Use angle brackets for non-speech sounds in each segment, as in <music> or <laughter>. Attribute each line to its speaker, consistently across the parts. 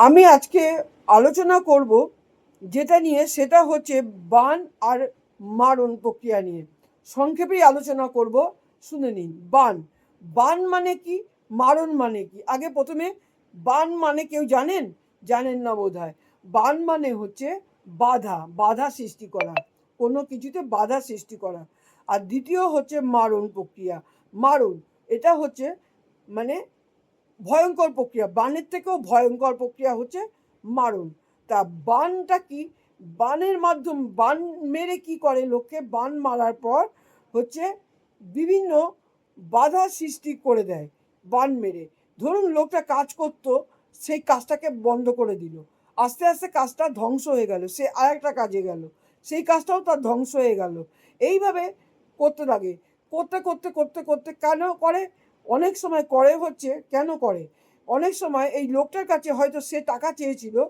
Speaker 1: আমি আজকে আলোচনা করব যেটা নিয়ে, সেটা হচ্ছে বান আর মারণ প্রক্রিয়া নিয়ে। সংক্ষেপেই আলোচনা করব, শুনে নিন। বান। বান মানে কি? মারণ মানে কি? আগে প্রথমে, বান মানে কেউ জানেন? জানেন না বোধ হয় বান মানে হচ্ছে বাধা বাধা সৃষ্টি করা। কোনো কিছুতে বাধা সৃষ্টি করা। আর দ্বিতীয় হচ্ছে মারণ প্রক্রিয়া। মারণ, এটা হচ্ছে মানে ভয়ঙ্কর প্রক্রিয়া, বানের থেকেও ভয়ঙ্কর প্রক্রিয়া হচ্ছে মারণ। তা বানটা কি? বানের মাধ্যম, বান মেরে কি করে লোককে? বান মারার পর হচ্ছে বিভিন্ন বাধা সৃষ্টি করে দেয় বান মেরে। ধরুন লোকটা কাজ করতো, সেই কাজটাকে বন্ধ করে দিল। আস্তে আস্তে কাজটা ধ্বংস হয়ে গেল, সে আরেকটা কাজে গেল, সেই কাজটাও তার ধ্বংস হয়ে গেল। এইভাবে করতে লাগে, করতে করতে করতে করতে কেন করে? অনেক সময় করে হচ্ছে, কেন করে? অনেক সময় এই লোকটার কাছে হয়তো সে টাকা চেয়েছিল,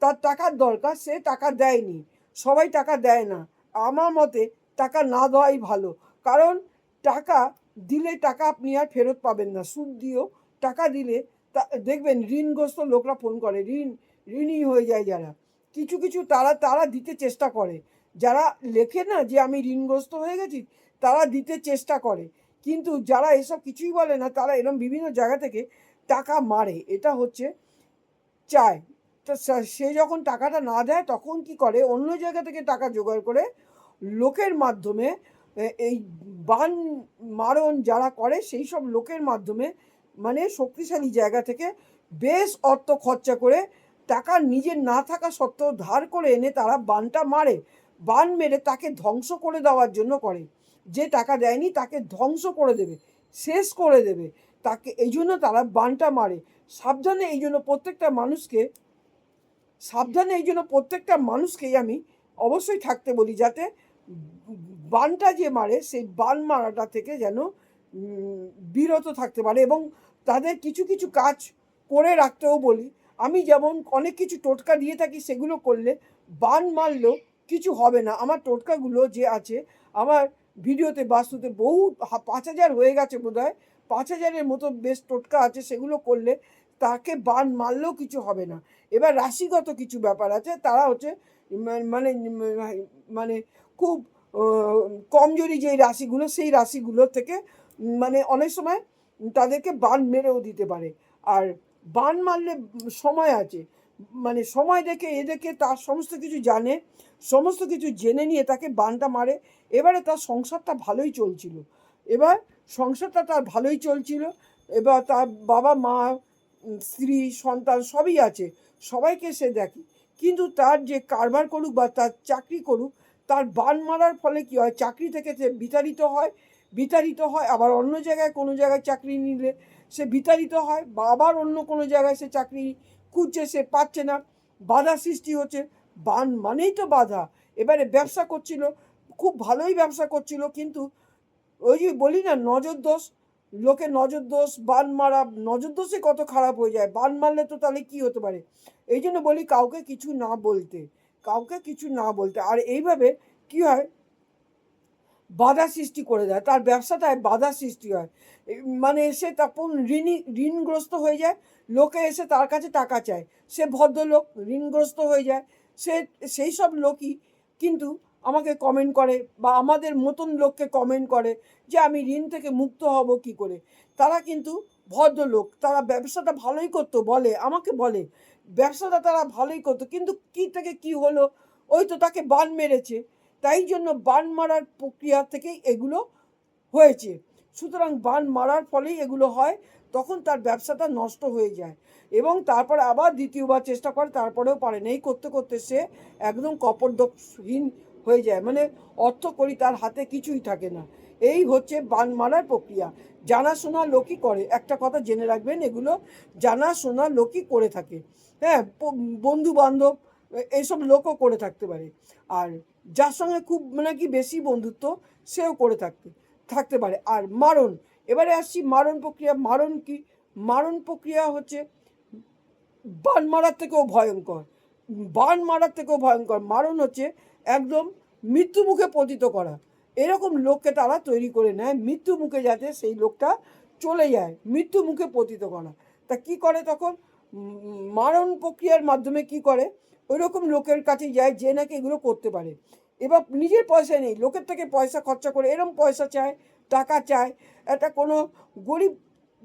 Speaker 1: তার টাকার দরকার, সে টাকা দেয়নি। সবাই টাকা দেয় না। আমার মতে টাকা না দেওয়াই ভালো। কারণ টাকা দিলে টাকা আপনি আর ফেরত পাবেন না। সুদ দিয়েও টাকা দিলে তা, দেখবেন ঋণগ্রস্ত লোকরা ফোন করে। ঋণ ঋণই হয়ে যায় যারা। কিছু কিছু তারা তারা দিতে চেষ্টা করে। যারা লেখে না যে আমি ঋণগ্রস্ত হয়ে গেছি, তারা দিতে চেষ্টা করে। কিন্তু যারা এসব কিছুই বলে না, তারা এরকম বিভিন্ন জায়গা থেকে টাকা মারে। এটা হচ্ছে চায় তো সে যখন টাকাটা না দেয়, তখন কি করে? অন্য জায়গা থেকে টাকা জোগাড় করে লোকের মাধ্যমে এই বান মারণ যারা করে, সেই সব লোকের মাধ্যমে মানে শক্তিশালী জায়গা থেকে বেশ অর্থ খরচা করে টাকা নিজের না থাকা সত্ত্বেও ধার করে এনে তারা বানটা মারে। বান মেরে তাকে ধ্বংস করে দেওয়ার জন্য করে। যে টাকা দেয়নি তাকে ধ্বংস করে দেবে, শেষ করে দেবে। তাকে এই জন্য তারা বানটা মারে। সাবধানে এই জন্য প্রত্যেকটা মানুষকে, সাবধানে এই জন্য প্রত্যেকটা মানুষকেই আমি অবশ্যই থাকতে বলি যাতে বানটা যে মারে, সেই বান মারাটা থেকে যেন বিরত থাকতে পারে এবং তাদের কিছু কিছু কাজ করে রাখতেও বলি। আমি যেমন অনেক কিছু টোটকা দিয়ে থাকি, সেগুলো করলে বান মারলেও কিছু হবে না। আমার টোটকাগুলো যে আছে, আমার ভিডিওতে বাস্তুতে বহু পাঁচ হাজার হয়ে গেছে বোধ হয় পাঁচ হাজারের মতো বেশ টোটকা আছে, সেগুলো করলে তাকে বান মারলেও কিছু হবে না। এবার রাশিগত কিছু ব্যাপার আছে, তারা হচ্ছে মানে মানে খুব কমজোরি যেই রাশিগুলো, সেই রাশিগুলো থেকে মানে অনেক সময় তাদেরকে বান মেরেও দিতে পারে। আর বান মারলে সময় আছে। মানে সময় দেখে, এ দেখে তার সমস্ত কিছু জানে, সমস্ত কিছু জেনে নিয়ে তাকে বানটা মারে। এবারে তার সংসারটা ভালোই চলছিল। এবার সংসারটা তার ভালোই চলছিল। এবার তার বাবা, মা, স্ত্রী, সন্তান সবই আছে। সবাইকে সে দেখে। কিন্তু তার যে কারবার করুক বা তার চাকরি করুক, তার বান মারার ফলে কী হয়? চাকরি থেকে সে বিতাড়িত হয়। বিতাড়িত হয়, আবার অন্য জায়গায় কোনো জায়গায় চাকরি নিলে সে বিতাড়িত হয়। বা আবার অন্য কোনো জায়গায় সে চাকরি খুঁজছে সে পাচ্ছে না, বাধা সৃষ্টি হচ্ছে। বান মানেই তো বাধা। এবারে ব্যবসা করছিল, খুব ভালোই ব্যবসা করছিল, কিন্তু ওই যে বলি না, নজর দোষ, লোকে নজর দোষ, বান মারা, নজর দোষে কত খারাপ হয়ে যায়। বান মারলে তো তাহলে কি হতে পারে? এই জন্য বলি কাউকে কিছু না বলতে, কাউকে কিছু না বলতে। আর এইভাবে কি হয়? বাধা সৃষ্টি করে দেয়। তার ব্যবসাটায় বাধা সৃষ্টি হয়। মানে এসে তখন ঋণী, ঋণগ্রস্ত হয়ে যায়। লোকে এসে তার কাছে টাকা চায়। সে ভদ্রলোক, ঋণগ্রস্ত হয়ে যায়। সে, সেই সব লোকই কিন্তু আমাকে কমেন্ট করে বা আমাদের মতন লোককে কমেন্ট করে যে আমি ঋণ থেকে মুক্ত হব কি করে। তারা কিন্তু ভদ্রলোক, তারা ব্যবসাটা ভালোই করতো বলে, আমাকে বলে, ব্যবসাটা তারা ভালোই করতো, কিন্তু কি থেকে কি হলো? ওই তো তাকে বান মেরেছে। তাই জন্য বান মারার প্রক্রিয়া থেকেই এগুলো হয়েছে। সুতরাং বান মারার ফলেই এগুলো হয়, তখন তার ব্যবসাটা নষ্ট হয়ে যায়। এবং তারপরে আবার দ্বিতীয়বার চেষ্টা করে, তারপরেও পারে না। এই করতে করতে সে একদম কপর্দকহীন হয়ে যায়। মানে অর্থ করি তার হাতে কিছুই থাকে না। এই হচ্ছে বান মারার প্রক্রিয়া। জানাশোনা লোকই করে। একটা কথা জেনে রাখবেন, এগুলো জানাশোনা লোকই করে থাকে। হ্যাঁ বন্ধু বান্ধব এইসব লোকও করে থাকতে পারে। আর যার সঙ্গে খুব মানে কি বেশি বন্ধুত্ব, সেও করে থাকতে। থাকতে পারে। আর মারণ, এবারে আসছি মারণ প্রক্রিয়া। মারণ কি? মারণ প্রক্রিয়া হচ্ছে বান মারার থেকেও ভয়ঙ্কর। বান মারার থেকেও ভয়ঙ্কর। মারণ হচ্ছে একদম মৃত্যু মুখে পতিত করা। এরকম লোককে তারা তৈরি করে নেয় মৃত্যু মুখে যাতে সেই লোকটা চলে যায়, মৃত্যু মুখে পতিত করা। তা কি করে তখন? মারণ প্রক্রিয়ার মাধ্যমে কি করে? ওই রকম লোকের কাছে যায় যে নাকি এগুলো করতে পারে। এবার নিজের পয়সা নেই, লোকের থেকে পয়সা খরচা করে এরম পয়সা চায়, টাকা চায়, একটা কোনো গরিব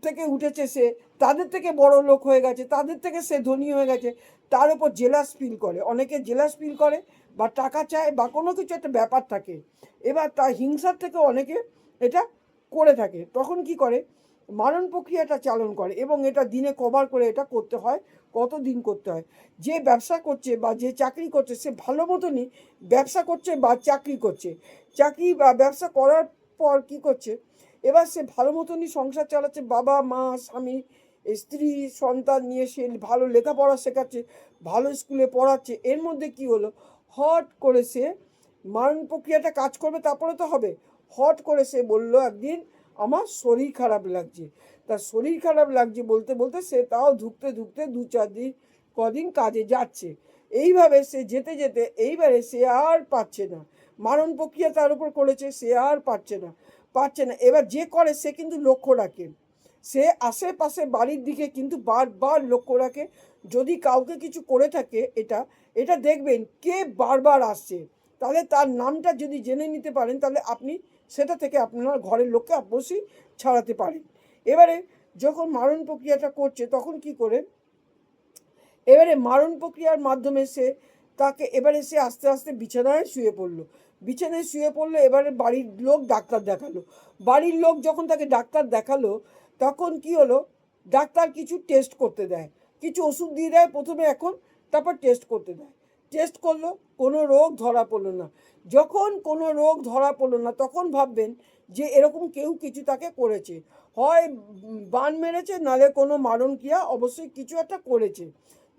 Speaker 1: থেকে উঠেছে সে, তাদের থেকে বড় লোক হয়ে গেছে, তাদের থেকে সে ধনী হয়ে গেছে, তার উপর জেলাস ফিল করে। অনেকে জেলাস ফিল করে, বা টাকা চায়, বা কোনো কিছু একটা ব্যাপার থাকে। এবার তার হিংসার থেকে অনেকে এটা করে থাকে। তখন কি করে? মারণ প্রক্রিয়াটা চালন করে এবং এটা দিনে কভার করে এটা করতে হয় কত দিন করতে হয়। যে ব্যবসা করছে বা যে চাকরি করছে সে ভালো মতনই ব্যবসা করছে বা চাকরি করছে। চাকরি বা ব্যবসা করার পর কি করছে? এবার সে ভালো মতনই সংসার চালাচ্ছে, বাবা, মা, স্বামী, স্ত্রী, সন্তান নিয়ে সে ভালো লেখাপড়া শেখাচ্ছে, ভালো স্কুলে পড়াচ্ছে। এর মধ্যে কি হলো? হট করে সে মারণ প্রক্রিয়াটা কাজ করবে, তারপরে তো হবে। হট করে সে বলল একদিন আমার শরীর খারাপ লাগছে। তার শরীর খারাপ লাগছে বলতে বলতে সে তাও ধুকতে ধুকতে দু চার দিন, কদিন কাজে যাচ্ছে। এইভাবে সে যেতে যেতে এইবারে সে আর পাচ্ছে না। মারণ প্রক্রিয়া তার উপর করেছে, সে আর পাচ্ছে না। পাচ্ছে না। এবার যে করে সে কিন্তু লক্ষ্য রাখে। সে আশেপাশে বাড়ির দিকে কিন্তু বারবার লক্ষ্য রাখে। যদি কাউকে কিছু করে থাকে এটা এটা দেখবেন কে বারবার আসছে। তাহলে তার নামটা যদি জেনে নিতে পারেন, তাহলে আপনি সেটা থেকে আপনার ঘরের লোককে অবশ্যই ছাড়াতে পারেন। এবারে যখন মারণ প্রক্রিয়াটা করছে, তখন কি করে? এবারে মারণ প্রক্রিয়ার মাধ্যমে সে তাকে এবারে সে আস্তে আস্তে বিছানায় শুয়ে পড়ল। বিছানায় শুয়ে পড়ল এবারে বাড়ির লোক ডাক্তার দেখাল। বাড়ির লোক যখন তাকে ডাক্তার দেখাল, তখন কি হলো? ডাক্তার কিছু টেস্ট করতে দেয়। কিছু ওষুধ দিয়ে দেয় প্রথমে এখন, তারপর টেস্ট করতে দেয়। টেস্ট করল, কোনো রোগ ধরা পড়ল না। যখন কোনো রোগ ধরা পড়ল না, তখন ভাববেন যে এরকম কেউ কিছু তাকে করেছে। হয় বান মেরেছে, নালে কোনো মারণ ক্রিয়া অবশ্যই কিছু একটা করেছে।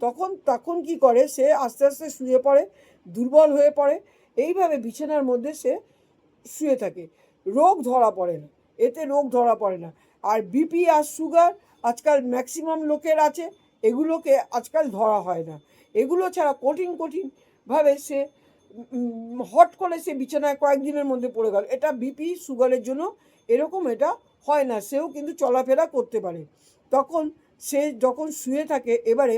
Speaker 1: তখন তখন কি করে? সে আস্তে আস্তে শুয়ে পড়ে, দুর্বল হয়ে পড়ে। এইভাবে বিছানার মধ্যে সে শুয়ে থাকে। রোগ ধরা পড়ে না। এতে রোগ ধরা পড়ে না। আর বিপি আর সুগার আজকাল ম্যাক্সিমাম লোকের আছে, এগুলোকে আজকাল ধরা হয় না। এগুলো ছাড়া কঠিন কঠিনভাবে সে হট করে সে বিছানায় কয়েকদিনের মধ্যে পড়ে গেল। এটা বিপি সুগারের জন্য এরকম এটা হয় না। সেও কিন্তু চলাফেরা করতে পারে। তখন সে যখন শুয়ে থাকে, এবারে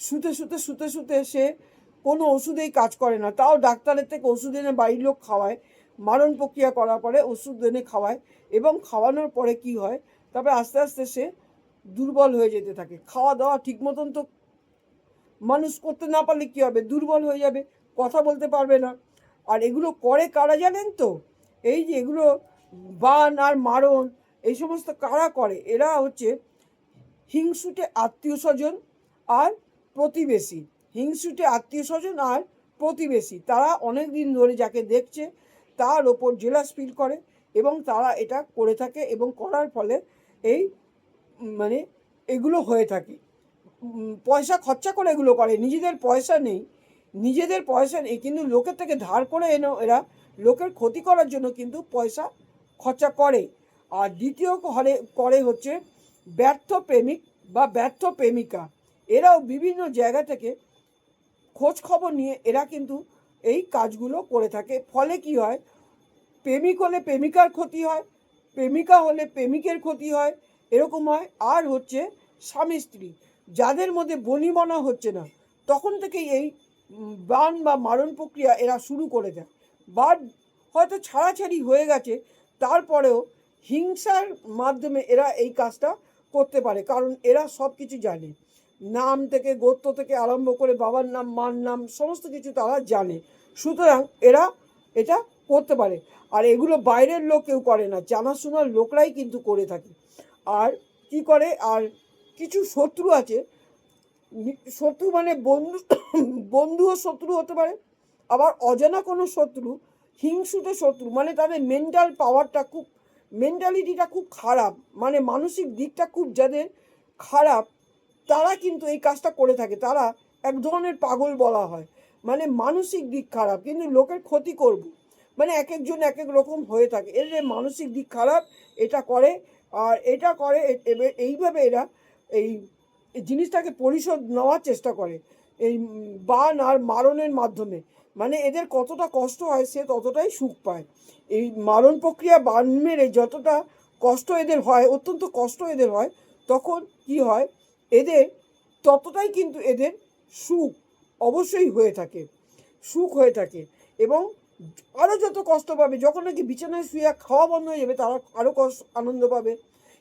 Speaker 1: শুতে শুতে শুতে শুতে সে কোনো ওষুধেই কাজ করে না। তাও ডাক্তারের থেকে ওষুধ এনে বাড়ির লোক খাওয়ায়, মারণ প্রক্রিয়া করার পরে ওষুধ এনে খাওয়ায় এবং খাওয়ানোর পরে কি হয়? তারপরে আস্তে আস্তে সে দুর্বল হয়ে যেতে থাকে। খাওয়া দাওয়া ঠিক মতন তো মানুষ করতে না পারলে কী হবে? দুর্বল হয়ে যাবে, কথা বলতে পারবে না। আর এগুলো করে কারা জানেন তো? এই যে এগুলো বান আর মারণ, এই সমস্ত কারা করে? এরা হচ্ছে হিংসুটে আত্মীয় স্বজন আর প্রতিবেশী। হিংসুটে আত্মীয় স্বজন আর প্রতিবেশী। তারা অনেক দিন ধরে যাকে দেখছে, তার ওপর জেলাস ফিল করে এবং তারা এটা করে থাকে এবং করার ফলে এই মানে এগুলো হয়ে থাকে। পয়সা খরচা করে এগুলো করে। নিজেদের পয়সা নেই। নিজেদের পয়সা নেই, কিন্তু লোকের থেকে ধার করে এনেও এরা লোকের ক্ষতি করার জন্য কিন্তু পয়সা খরচা করে। আর দ্বিতীয় করে করে হচ্ছে ব্যর্থ প্রেমিক বা ব্যর্থ প্রেমিকা। এরাও বিভিন্ন জায়গা থেকে খোঁজ খবর নিয়ে এরা কিন্তু এই কাজগুলো করে থাকে। ফলে কি হয়? প্রেমিক হলে প্রেমিকার ক্ষতি হয়, প্রেমিকা হলে প্রেমিকের ক্ষতি হয়, এরকম হয়। আর হচ্ছে স্বামী স্ত্রী যাদের মধ্যে বনিবনা হচ্ছে না, তখন থেকেই এই বান বা মারণ প্রক্রিয়া এরা শুরু করে দেয়। বা হয়তো ছাড়াছাড়ি হয়ে গেছে, তারপরেও হিংসার মাধ্যমে এরা এই কাজটা করতে পারে, কারণ এরা সব কিছু জানে। নাম থেকে, গোত্র থেকে আরম্ভ করে বাবার নাম, মার নাম, সমস্ত কিছু তারা জানে। সুতরাং এরা এটা করতে পারে। আর এগুলো বাইরের লোক কেউ করে না, জানাশোনার লোকরাই কিন্তু করে থাকে। আর কি করে? আর কিছু শত্রু আছে। শত্রু মানে বন্ধু, <coughs> বন্ধুও শত্রু হতে পারে। আবার অজানা কোনো শত্রু হিংসুটে শত্রু মানে তাদের মেন্টাল পাওয়ারটা খুব মেন্টালিটিটা খুব খারাপ মানে মানসিক দিকটা খুব যাদের খারাপ, তারা কিন্তু এই কাজটা করে থাকে। তারা এক ধরনের পাগল বলা হয়। মানে মানসিক দিক খারাপ, কিন্তু লোকের ক্ষতি করব। মানে এক একজন এক এক রকম হয়ে থাকে। এর মানসিক দিক খারাপ, এটা করে, আর এটা করে এইভাবে এরা এই জিনিসটাকে পরিশোধ নেওয়ার চেষ্টা করে। এই বান আর মারণের মাধ্যমে। মানে এদের কতটা কষ্ট হয় সে ততটাই সুখ পায়। এই মারণ প্রক্রিয়া বান মেরে যতটা কষ্ট এদের হয়, অত্যন্ত কষ্ট এদের হয়, তখন কি হয়? এদের ততটাই কিন্তু এদের সুখ অবশ্যই হয়ে থাকে। সুখ হয়ে থাকে এবং আরও যত কষ্ট পাবে, যখন নাকি বিছানায় শুয়ে খাওয়া বন্ধ হয়ে যাবে, তারা আরও কষ্ট আনন্দ পাবে।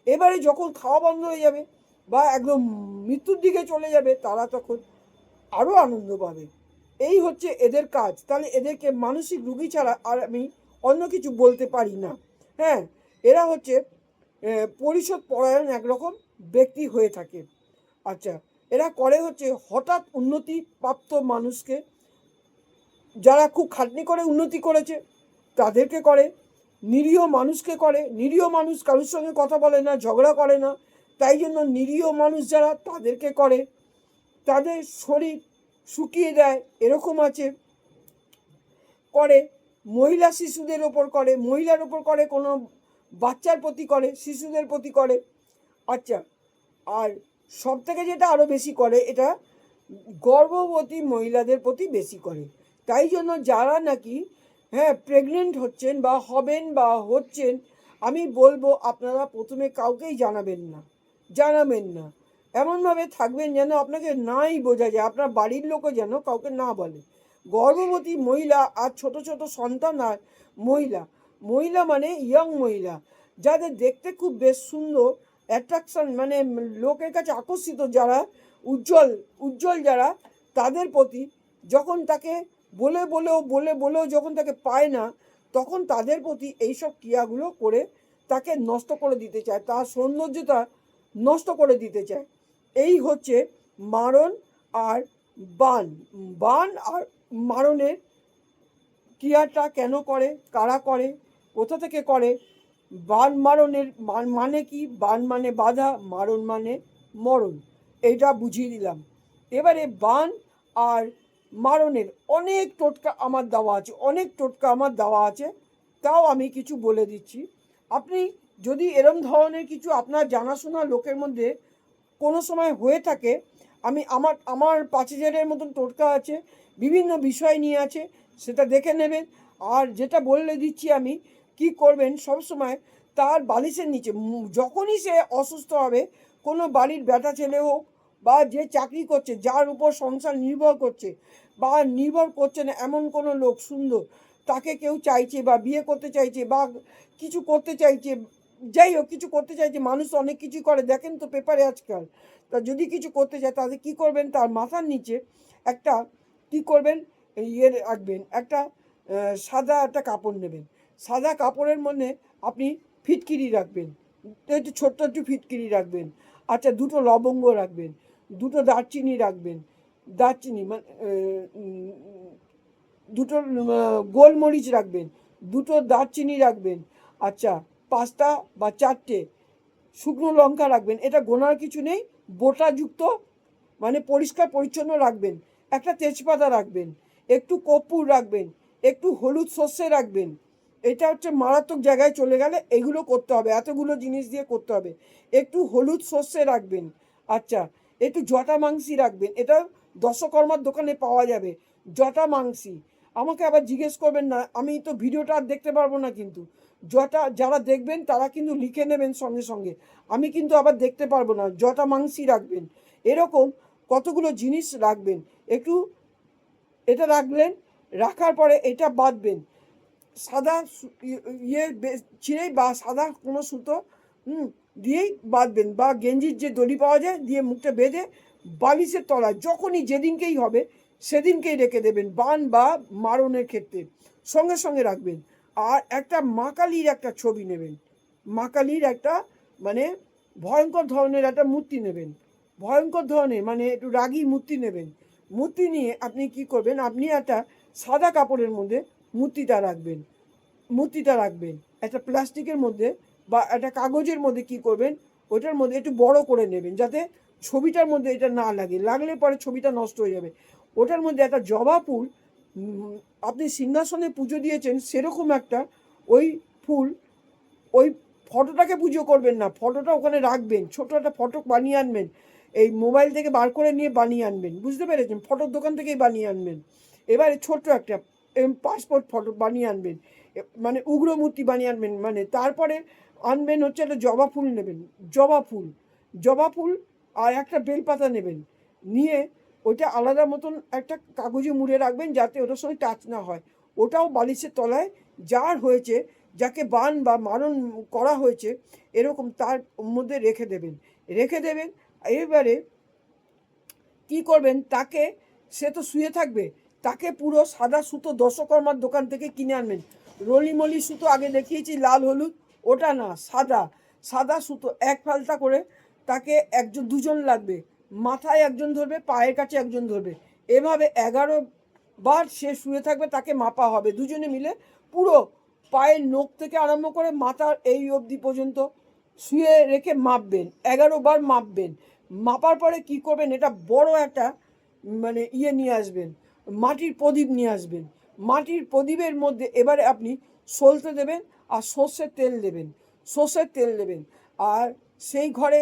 Speaker 1: এবারে যখন খাওয়া বন্ধ হয়ে যাবে বা একদম মৃত্যুর দিকে চলে যাবে, তারা তখন আরও আনন্দ পাবে। এই হচ্ছে এদের কাজ। তাহলে এদেরকে মানসিক রুগী ছাড়া আর আমি অন্য কিছু বলতে পারি না। হ্যাঁ এরা হচ্ছে পরিষদ পরায়ণ একরকম ব্যক্তি হয়ে থাকে। আচ্ছা এরা করে হচ্ছে হঠাৎ উন্নতি প্রাপ্ত মানুষকে। যারা খুব খাটনি করে উন্নতি করেছে, তাদেরকে করে। নিরীহ মানুষকে করে। নিরীহ মানুষ কারোর সঙ্গে কথা বলে না, ঝগড়া করে না। তাই জন্য নিরীহ মানুষ যারা তাদেরকে করে, তাদের শরীর শুকিয়ে দেয় এরকম আছে। করে, মহিলা শিশুদের ওপর করে, মহিলার ওপর করে, কোনো বাচ্চার প্রতি করে, শিশুদের প্রতি করে। আচ্ছা আর সব থেকে যেটা আরও বেশি করে, এটা গর্ভবতী মহিলাদের প্রতি বেশি করে। তাই জন্য যারা নাকি হ্যাঁ প্রেগনেন্ট হচ্ছেন বা হবেন বা হচ্ছেন, আমি বলব আপনারা প্রথমে কাউকেই জানাবেন না। জানাবেন না। এমনভাবে থাকবেন যেন আপনাকে নাই বোঝা যায়, আপনার বাড়ির লোকও যেন কাউকে না বলে। গর্ভবতী মহিলা আর ছোট ছোট সন্তান আর মহিলা। মহিলা মানে ইয়ং মহিলা, যাদের দেখতে খুব বেশ সুন্দর অ্যাট্রাকশন মানে লোকের কাছে আকর্ষিত যারা, উজ্জ্বল উজ্জ্বল যারা, তাদের প্রতি যখন তাকে বলে বলেও বলে, বলেও যখন তাকে পায় না, তখন তাদের প্রতি এইসব ক্রিয়াগুলো করে তাকে নষ্ট করে দিতে চায়। তার সৌন্দর্যতা নষ্ট করে দিতে চায়। এই হচ্ছে মারণ আর বান। বান আর মারণের ক্রিয়াটা কেন করে? কারা করে? কোথা থেকে করে? বান মারণের মান- কি? বান মানে বাধা, মারণ মানে মরণ। এটা বুঝিয়ে দিলাম। এবারে বান আর মারণের অনেক টোটকা আমার দেওয়া আছে, অনেক টোটকা আমার দেওয়া আছে। তাও আমি কিছু বলে দিচ্ছি। আপনি যদি এরম ধরনের কিছু আপনার জানাশোনা লোকের মধ্যে কোনো সময় হয়ে থাকে, আমি আমার আমার পাঁচ হাজারের মতন টোটকা আছে, বিভিন্ন বিষয় নিয়ে আছে, সেটা দেখে নেবেন। আর যেটা বলে দিচ্ছি আমি, কি করবেন সব সময় তার বালিশের নিচে যখনই সে অসুস্থ হবে, কোনো বাড়ির ব্যাটা ছেলে হোক বা যে চাকরি করছে, যার উপর সংসার নির্ভর করছে বা নির্ভর করছে না এমন কোনো লোক সুন্দর, তাকে কেউ চাইছে বা বিয়ে করতে চাইছে বা কিছু করতে চাইছে যাই হোক, কিছু করতে চাইছে মানুষ অনেক কিছু করে। দেখেন তো পেপারে আজকাল। তা যদি কিছু করতে চায়, তাহলে কী করবেন? তার মাথার নিচে একটা কী করবেন? ইয়ে রাখবেন, একটা সাদা একটা কাপড় নেবেন। সাদা কাপড়ের মধ্যে আপনি ফিটকিরি রাখবেন। একটু ছোট্ট একটু ফিটকিরি রাখবেন। আচ্ছা দুটো লবঙ্গ রাখবেন, দুটো দারচিনি রাখবেন। দারচিনি মানে দুটো গোলমরিচ রাখবেন, দুটো দারচিনি রাখবেন। আচ্ছা পাঁচটা বা চারটে শুকনো লঙ্কা রাখবেন। এটা গোনার কিছু নেই, বোটাযুক্ত মানে পরিষ্কার পরিচ্ছন্ন রাখবেন। একটা তেজপাতা রাখবেন, একটু কর্পূর রাখবেন, একটু হলুদ সর্ষে রাখবেন। এটা হচ্ছে মারাত্মক জায়গায় চলে গেলে এগুলো করতে হবে, এতগুলো জিনিস দিয়ে করতে হবে। একটু হলুদ সর্ষে রাখবেন আচ্ছা একটু জটা মাংসি রাখবেন, এটা দশকর্মার দোকানে পাওয়া যাবে, জটা মাংসি। আমাকে আবার জিজ্ঞেস করবেন না, আমি তো ভিডিওটা আর দেখতে পারব না কিন্তু। জটা যারা দেখবেন, তারা কিন্তু লিখে নেবেন সঙ্গে সঙ্গে। আমি কিন্তু আবার দেখতে পারব না, জটা মাংসি রাখবেন। এরকম কতগুলো জিনিস রাখবেন, একটু এটা রাখলেন, রাখার পরে এটা বাঁধবেন। সাদা ইয়ে ছিঁড়েই বা সাদা কোনো সুতো, হুম, দিয়েই বাঁধবেন বা গেঞ্জির যে দড়ি পাওয়া যায়, দিয়ে মুখটা বেঁধে বালিশের তলায়, যখনই যেদিনকেই হবে, সেদিনকেই রেখে দেবেন বান বা মারণের ক্ষেত্রে। সঙ্গে সঙ্গে রাখবেন। আর একটা মা কালীর একটা ছবি নেবেন। মা কালীর একটা মানে ভয়ঙ্কর ধরনের একটা মূর্তি নেবেন। ভয়ঙ্কর ধরনের মানে একটু রাগী মূর্তি নেবেন। মূর্তি নিয়ে আপনি কি করবেন, আপনি একটা সাদা কাপড়ের মধ্যে মূর্তিটা রাখবেন। মূর্তিটা রাখবেন। একটা প্লাস্টিকের মধ্যে বা একটা কাগজের মধ্যে কি করবেন, ওটার মধ্যে একটু বড় করে নেবেন, যাতে ছবিটার মধ্যে এটা না লাগে। লাগলে পরে ছবিটা নষ্ট হয়ে যাবে। ওটার মধ্যে একটা জবা ফুল আপনি সিংহাসনে পুজো দিয়েছেন সেরকম একটা ওই ফুল, ওই ফটোটাকে পুজো করবেন না, ফটোটা ওখানে রাখবেন, ছোট একটা ফটো বানিয়ে আনবেন, এই মোবাইল থেকে বার করে নিয়ে বানিয়ে আনবেন, বুঝতে পেরেছেন? ফটোর দোকান থেকেই বানিয়ে আনবেন। এবারে ছোট্ট একটা পাসপোর্ট ফটো বানিয়ে আনবেন মানে উগ্র মূর্তি বানিয়ে আনবেন মানে তারপরে আনবেন হচ্ছে একটা জবা ফুল নেবেন, জবা ফুল জবা ফুল আর একটা বেলপাতা নেবেন, নিয়ে ওটা আলাদা মতন একটা কাগজে মুড়ে রাখবেন যাতে ওটার সঙ্গে টাচ না হয়। ওটাও বালিশের তলায় যার হয়েছে, যাকে বান বা মারণ করা হয়েছে, এরকম তার মধ্যে রেখে দেবেন। রেখে দেবেন, এবারে কি করবেন, তাকে, সে তো শুয়ে থাকবে, তাকে পুরো সাদা সুতো দশকর্মার দোকান থেকে কিনে আনবেন। রলিমলি সুতো আগে দেখিয়েছি, লাল, হলুদ, ওটা না, সাদা সাদা সুতো, এক ফালতা করে তাকে একজন, দুজন লাগবে। মাথায় একজন ধরবে, পায়ের কাছে একজন ধরবে। এভাবে এগারো বার সে শুয়ে থাকবে, তাকে মাপা হবে। দুজনে মিলে পুরো পায়ের নখ থেকে আরম্ভ করে মাথার এই অবধি পর্যন্ত শুয়ে রেখে মাপবেন, এগারো বার মাপবেন। মাপার পরে কি করবেন, এটা বড় একটা মানে ইয়ে নিয়ে আসবেন, মাটির প্রদীপ নিয়ে আসবেন। মাটির প্রদীপের মধ্যে এবারে আপনি সলতে দেবেন আর সর্ষের তেল দেবেন, সর্ষের তেল দেবেন। আর সেই ঘরে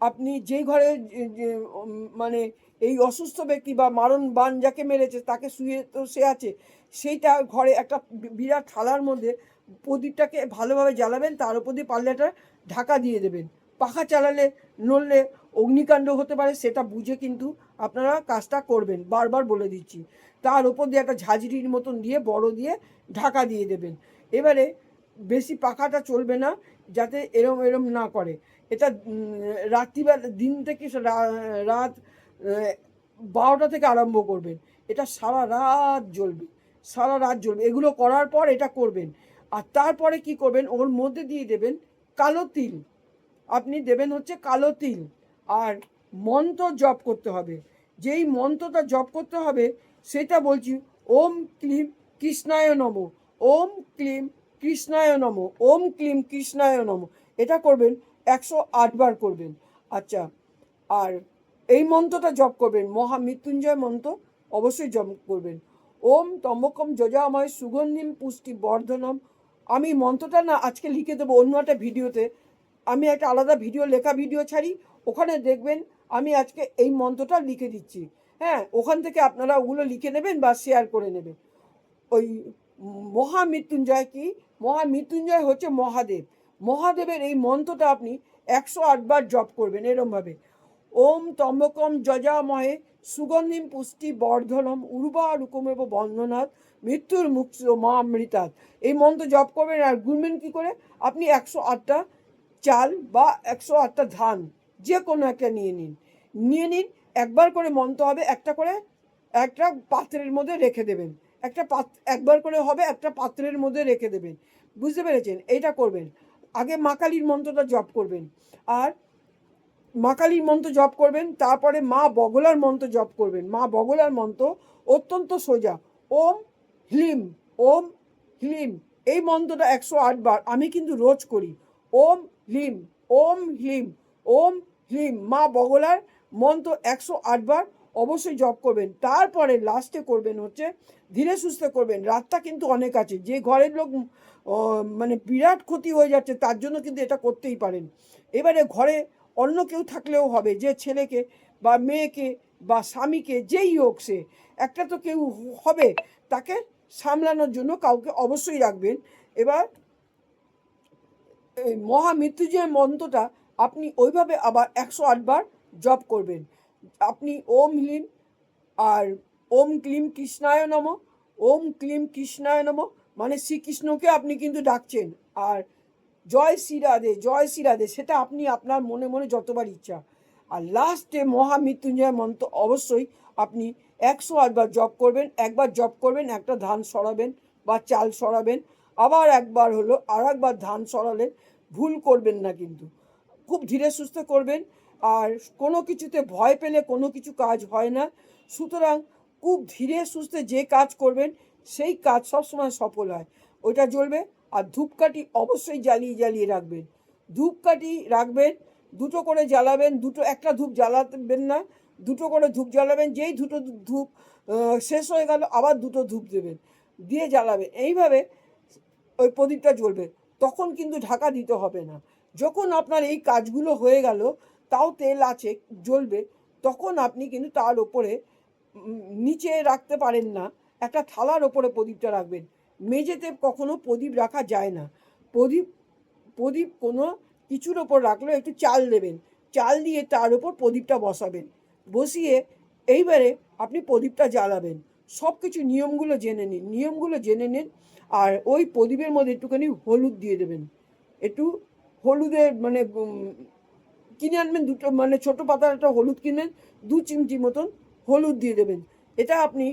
Speaker 1: আপনি যেই ঘরে মানে এই অসুস্থ ব্যক্তি বা মারণ বান যাকে মেরেছে, তাকে শুয়ে তো সে আছে, সেইটা ঘরে একটা বিরাট থালার মধ্যে প্রদীপটাকে ভালোভাবে জ্বালাবেন, তার উপর দিয়ে পারলে একটা ঢাকা দিয়ে দেবেন। পাখা চালালে, নড়লে অগ্নিকাণ্ড হতে পারে, সেটা বুঝে কিন্তু আপনারা কাজটা করবেন। বারবার বলে দিচ্ছি। তার উপর দিয়ে একটা ঝাঁঝরির মতন দিয়ে, বড় দিয়ে ঢাকা দিয়ে দেবেন। এবারে বেশি পাখাটা চলবে না, যাতে এরম এরম না করে। এটা রাত্রিবেলা, দিন থেকে রাত বারোটা থেকে আরম্ভ করবেন। এটা সারা রাত জ্বলবে, সারা রাত জ্বলবে। এগুলো করার পর এটা করবেন। আর তারপরে কি করবেন? ওর মধ্যে দিয়ে দেবেন কালো তিল। আপনি দেবেন হচ্ছে কালো তিল। আর মন্ত্র জপ করতে হবে। যেই মন্ত্রটা জপ করতে হবে, সেটা বলছি, ওম ক্লিম কৃষ্ণায় নম, ওম ক্লিম কৃষ্ণায় নম, ওম ক্লিম কৃষ্ণায় নম। এটা করবেন একশো আটবার করবেন। আচ্ছা আর এই মন্ত্রটা জপ করবেন। মহামৃত্যুঞ্জয় মন্ত্র অবশ্যই জপ করবেন। ওম তম্বকম যজাময় সুগন্ধিম পুষ্টি বর্ধনম। আমি মন্ত্রটা না আজকে লিখে দেবো অন্য একটা ভিডিওতে। আমি একটা আলাদা ভিডিও, লেখা ভিডিও ছাড়ি। ওখানে দেখবেন আমি আজকে এই মন্ত্রটা লিখে দিচ্ছি। হ্যাঁ ওখান থেকে আপনারা ওগুলো লিখে নেবেন বা শেয়ার করে নেবেন। ওই মহামৃত্যুঞ্জয় কি? মহামৃত্যুঞ্জয় হচ্ছে মহাদেব। মহাদেবের এই মন্ত্রটা আপনি একশো আটবার জপ করবেন এরমভাবে। ওম তম্বকম যজামহে সুগন্ধিম পুষ্টি বর্ধনম উর্বা রুকুমেব বন্ধনাথ মৃত্যুর মুক্ত মা অমৃতাৎ এই মন্ত্র জপ করবেন আর গুনবেন কী করে? আপনি একশো আটটা চাল বা একশো আটটা ধান, যে কোনো একটা নিয়ে নিন। নিয়ে নিন, একবার করে মন্ত্র হবে, একটা করে, একটা পাত্রের মধ্যে রেখে দেবেন। একটা পাত্র একবার করে হবে, একটা পাত্রের মধ্যে রেখে দেবেন। বুঝতে পেরেছেন? এইটা করবেন। আগে মা কালীর মন্ত্রটা জপ করবেন। আর মা কালীর মন্ত্র জপ করবেন, তারপরে মা বগলার মন্ত্র জপ করবেন। মা বগলার মন্ত্র অত্যন্ত সোজা। ওম হ্লিম ওম হ্লিম। এই মন্ত্রটা একশো আটবার আমি কিন্তু রোজ করি। ওম হ্লিম ওম হ্লিম ওম হ্লিম। মা বগলার মন্ত্র একশো আটবার অবশ্যই জপ করবেন। তারপরে লাস্টে করবেন হচ্ছে ধীরে সুস্থে করবেন। রাতটা কিন্তু অনেক আছে। যে ঘরের লোক মানে বিরাট ক্ষতি হয়ে যাচ্ছে, তার জন্য কিন্তু এটা করতেই পারেন। এবারে ঘরে অন্য কেউ থাকলেও হবে, যে ছেলেকে বা মেয়েকে বা স্বামীকে যেই হোক সে, একটা তো কেউ হবে, তাকে সামলানোর জন্য কাউকে অবশ্যই রাখবেন। এবার এই মহামৃত্যুঞ্জয় মন্ত্রটা আপনি ওইভাবে আবার একশো আটবার জপ করবেন। আপনি ওম হ্লিম আর ওম ক্লিম কৃষ্ণায় নম, ওম ক্লিম কৃষ্ণায় নম মানে শ্রীকৃষ্ণকে আপনি কিন্তু ডাকছেন। আর জয় শ্রীরাধে জয় শ্রীরাধে, সেটা আপনি আপনার মনে মনে যতবার ইচ্ছা। আর লাস্টে মহামৃত্যুঞ্জয় মন্ত্র অবশ্যই আপনি একশো আটবার জপ করবেন, একবার জপ করবেন, একটা ধান সরাবেন বা চাল সরাবেন, আবার একবার হলো আর একবার ধান সরালেন ভুল করবেন না কিন্তু। খুব ধীরে সুস্থে করবেন, আর কোনো কিছুতে ভয় পেলে কোনো কিছু কাজ হয় না। সুতরাং খুব ধীরে সুস্থে যে কাজ করবেন সেই কাজ সবসময় সফল হয়। ওইটা জ্বলবে আর ধূপকাঠি অবশ্যই জ্বালিয়ে জ্বালিয়ে রাখবেন। ধূপকাঠি রাখবেন, দুটো করে জ্বালাবেন, দুটো, একটা ধূপ জ্বালাবেন না, দুটো করে ধূপ জ্বালাবেন, যেই দুটো ধূপ শেষ হয়ে গেল, আবার দুটো ধূপ দেবেন, দিয়ে জ্বালাবেন। এইভাবে ওই প্রদীপটা জ্বলবে। তখন কিন্তু ঢাকা দিতে হবে না। যখন আপনার এই কাজগুলো হয়ে গেল, তাও তেল আছে, জ্বলবে, তখন আপনি কিন্তু তার ওপরে নিচে রাখতে পারেন না। একটা থালার ওপরে প্রদীপটা রাখবেন। মেঝেতে কখনো প্রদীপ রাখা যায় না। প্রদীপ প্রদীপ কোনো কিছুর ওপর রাখলেও একটু চাল দেবেন। চাল দিয়ে তার ওপর প্রদীপটা বসাবেন। বসিয়ে এইবারে আপনি প্রদীপটা জ্বালাবেন। সব কিছু নিয়মগুলো জেনে নিন। নিয়মগুলো জেনে নিন আর ওই প্রদীপের মধ্যে একটুখানি হলুদ দিয়ে দেবেন। একটু হলুদের মানে কিনে আনবেন দুটো মানে ছোটো পাতার একটা হলুদ কিনবেন, দু চিমটি মতন হলুদ দিয়ে দেবেন। এটা আপনি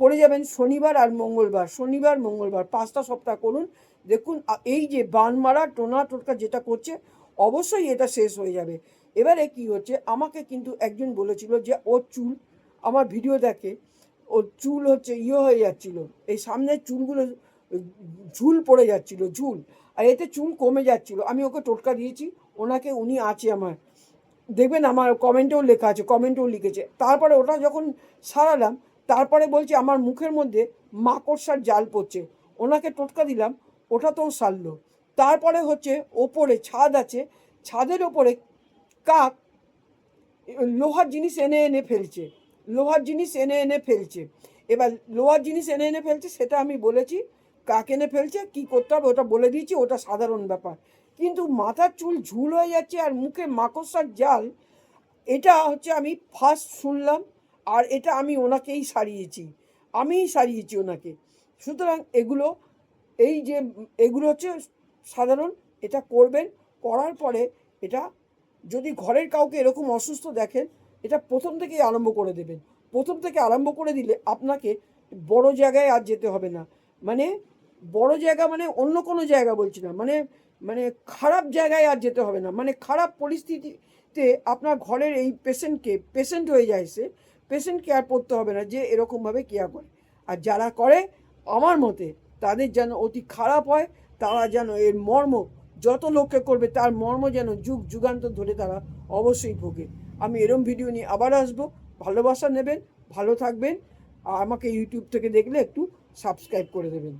Speaker 1: করে যাবেন শনিবার আর মঙ্গলবার। শনিবার, মঙ্গলবার। পাঁচটা সপ্তাহ করুন। দেখুন এই যে বান মারা টোনা টোটকা যেটা করছে, অবশ্যই এটা শেষ হয়ে যাবে। এবারে কি হচ্ছে, আমাকে কিন্তু একজন বলেছিল যে ওর চুল, আমার ভিডিও দেখে ওর চুল হচ্ছে ইয়ে হয়ে যাচ্ছিল। এই সামনের চুলগুলো, ঝুল পড়ে যাচ্ছিল, ঝুল। আর এতে চুল কমে যাচ্ছিল। আমি ওকে টোটকা দিয়েছি, ওনাকে উনি আছে আমার। দেখবেন আমার কমেন্টেও লেখা আছে, কমেন্টেও লিখেছে। তারপরে ওটা যখন সারালাম তারপরে বলছে, আমার মুখের মধ্যে মাকড়সার জাল পড়ছে। ওনাকে টোটকা দিলাম ওটাতেও সারলো। তারপরে হচ্ছে ওপরে ছাদ আছে, ছাদের ওপরে কাক লোহার জিনিস এনে এনে ফেলছে, লোহার জিনিস এনে এনে ফেলছে। এবার লোহার জিনিস এনে এনে ফেলছে, সেটা আমি বলেছি, কাক এনে ফেলছে, কি করতে হবে ওটা বলে দিয়েছি, ওটা সাধারণ ব্যাপার। কিন্তু মাথার চুল ঝুল হয়ে যাচ্ছে আর মুখে মাকড়সার জাল, এটা হচ্ছে আমি ফার্স্ট শুনলাম আর এটা আমি ওনাকেই সারিয়েছি। আমিই সারিয়েছি ওনাকে। সুতরাং এগুলো, এই যে এগুলো হচ্ছে সাধারণ, এটা করবেন, করার পরে এটা যদি ঘরের কাউকে এরকম অসুস্থ দেখেন, এটা প্রথম থেকেই আরম্ভ করে দেবেন। প্রথম থেকে আরম্ভ করে দিলে আপনাকে বড় জায়গায় আর যেতে হবে না। মানে বড় জায়গা মানে অন্য কোনো জায়গা বলছি না। মানে মানে খারাপ জায়গায় আর যেতে হবে না। মানে খারাপ পরিস্থিতিতে আপনার ঘরের এই পেশেন্টকে পেশেন্ট হয়ে যায় সে পেশেন্ট কেয়ার পড়তে হবে না যে এরকমভাবে কেয়ার করে। আর যারা করে, আমার মতে তাদের যেন অতি খারাপ হয়, তারা যেন এর মর্ম যত লোককে করবে, তার মর্ম যেন যুগ যুগান্ত ধরে তারা অবশ্যই ভোগে। আমি এরম ভিডিও নিয়ে আবার আসব। ভালোবাসা নেবেন, ভালো থাকবেন। আর আমাকে ইউটিউব থেকে দেখলে একটু সাবস্ক্রাইব করে দেবেন।